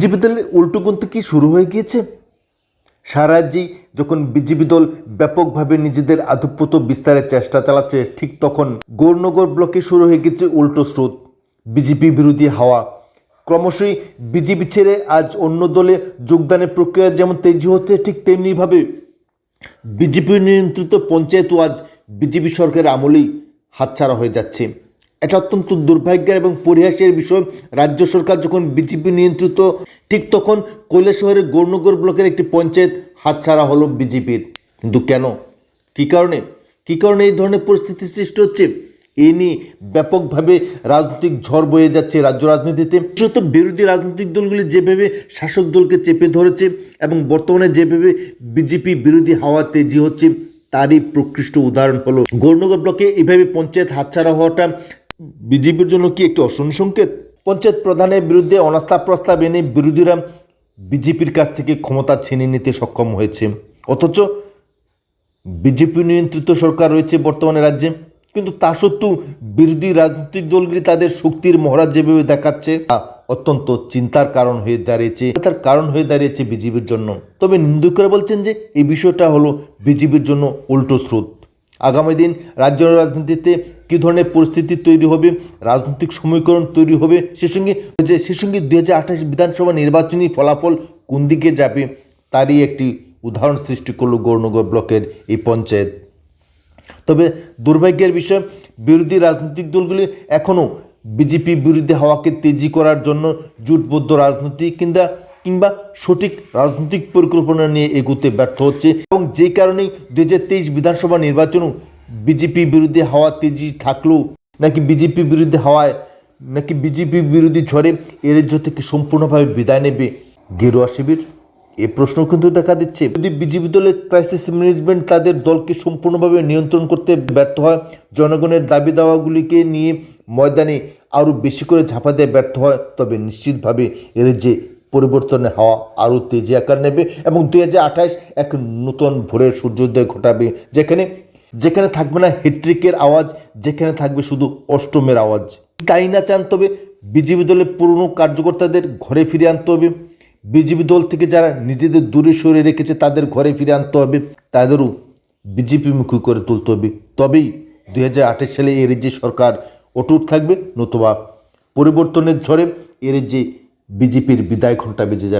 BJP দলের উল্টো গুনতে কি শুরু হয়ে গিয়েছে? সারা রাজ্যেই যখন বিজেপি দল ব্যাপকভাবে নিজেদের আধিপত্য বিস্তারের চেষ্টা চালাচ্ছে, ঠিক তখন গৌরনগর ব্লকে শুরু হয়ে গেছে উল্টো স্রোত। বিজেপি বিরোধী হাওয়া। ক্রমশই বিজেপি ছেড়ে আজ অন্য দলে যোগদানের প্রক্রিয়া যেমন তেজি হচ্ছে, ঠিক তেমনিভাবে বিজেপি নিয়ন্ত্রিত পঞ্চায়েতও আজ বিজেপি সরকারের আমলেই হাতছাড়া হয়ে যাচ্ছে। এটা অত্যন্ত দুর্ভাগ্যের এবং পরিহাসের বিষয়। রাজ্য সরকার যখন বিজেপি নিয়ন্ত্রিত, ঠিক তখন কৈলাসহরের গৌরনগর ব্লকের একটি পঞ্চায়েত হাতছাড়া হলো বিজেপির। কিন্তু কেন? কী কারণে? কী কারণে এই ধরনের পরিস্থিতি সৃষ্টি হচ্ছে? এই নিয়ে ব্যাপকভাবে রাজনৈতিক ঝড় বয়ে যাচ্ছে রাজ্য রাজনীতিতে। বিশেষত বিরোধী রাজনৈতিক দলগুলি যেভাবে শাসক দলকে চেপে ধরেছে এবং বর্তমানে যেভাবে বিজেপি বিরোধী হাওয়া তেজি হচ্ছে, তারই প্রকৃষ্ট উদাহরণ হলো। গৌরনগর ব্লকে এভাবে পঞ্চায়েত হাতছাড়া হওয়াটা বিজেপির জন্য কি একটি অশনি সংকেত? পঞ্চায়েত প্রধানের বিরুদ্ধে অনাস্থা প্রস্তাব এনে বিরোধীরা বিজেপির কাছ থেকে ক্ষমতা ছিনিয়ে নিতে সক্ষম হয়েছে। অথচ বিজেপি নিয়ন্ত্রিত সরকার রয়েছে বর্তমানে রাজ্যে। কিন্তু তা সত্ত্বেও বিরোধী রাজনৈতিক দলগুলি তাদের শক্তির মহারাজ যেভাবে দেখাচ্ছে, তা অত্যন্ত চিন্তার কারণ হয়ে দাঁড়িয়েছে তার কারণ হয়ে দাঁড়িয়েছে বিজেপির জন্য। তবে নিন্দুকরা বলছেন যে এই বিষয়টা হলো বিজেপির জন্য উল্টো স্রোত। আগামী দিন রাজ্য রাজনীতিতে কী ধরনের পরিস্থিতি তৈরি হবে, রাজনৈতিক সমীকরণ তৈরি হবে, সে সঙ্গে সে সঙ্গে দু হাজার আঠাশ বিধানসভা নির্বাচনী ফলাফল কোন দিকে যাবে, তারই একটি উদাহরণ সৃষ্টি করল গৌরনগর ব্লকের এই পঞ্চায়েত। তবে দুর্ভাগ্যের বিষয়, বিরোধী রাজনৈতিক দলগুলি এখনও বিজেপি বিরোধী হাওয়াকে তেজি করার জন্য জোটবদ্ধ রাজনীতি কিংবা কিংবা সঠিক রাজনৈতিক পরিকল্পনা নিয়ে এগোতে ব্যর্থ হচ্ছে এবং যে কারণেই দু হাজার তেইশ বিধানসভা নির্বাচনও বিজেপি বিরুদ্ধে হাওয়া তেজি থাকলেও নাকি বিজেপি বিরুদ্ধে হাওয়ায়, নাকি বিজেপি বিরোধী ঝড়ে এর রাজ্য থেকে সম্পূর্ণভাবে বিদায় নেবে? গেরুয়া শিবির? এ প্রশ্ন কিন্তু দেখা দিচ্ছে। যদি বিজেপি দলের ক্রাইসিস ম্যানেজমেন্ট তাদের দলকে সম্পূর্ণভাবে নিয়ন্ত্রণ করতে ব্যর্থ হয়, জনগণের দাবি দাওয়াগুলিকে নিয়ে ময়দানে আরও বেশি করে ঝাঁপা দিয়ে ব্যর্থ হয়, তবে নিশ্চিতভাবে এর যে পরিবর্তনের হওয়া আরও তেজি আকার নেবে এবং দুই এক নতুন ভোরের সূর্যোদয় ঘটাবে। যেখানে যেখানে থাকবে না হেট্রিকের আওয়াজ, যেখানে থাকবে শুধু অষ্টমের আওয়াজ। তাই না চান তবে বিজেপি দলের পুরনো কার্যকর্তাদের ঘরে ফিরে আনতে হবে। বিজেপি দল থেকে যারা নিজেদের দূরে সরে রেখেছে তাদের ঘরে ফিরে আনতে হবে। তাদেরও বিজেপিমুখী করে তুলতে হবে। তবেই দুই হাজার আঠাশ সালে এর যে সরকার অটুট থাকবে নতুবা পরিবর্তনের ঝড়ে এর যে বিজেপির বিদায় ঘণ্টা বেজে যাবে।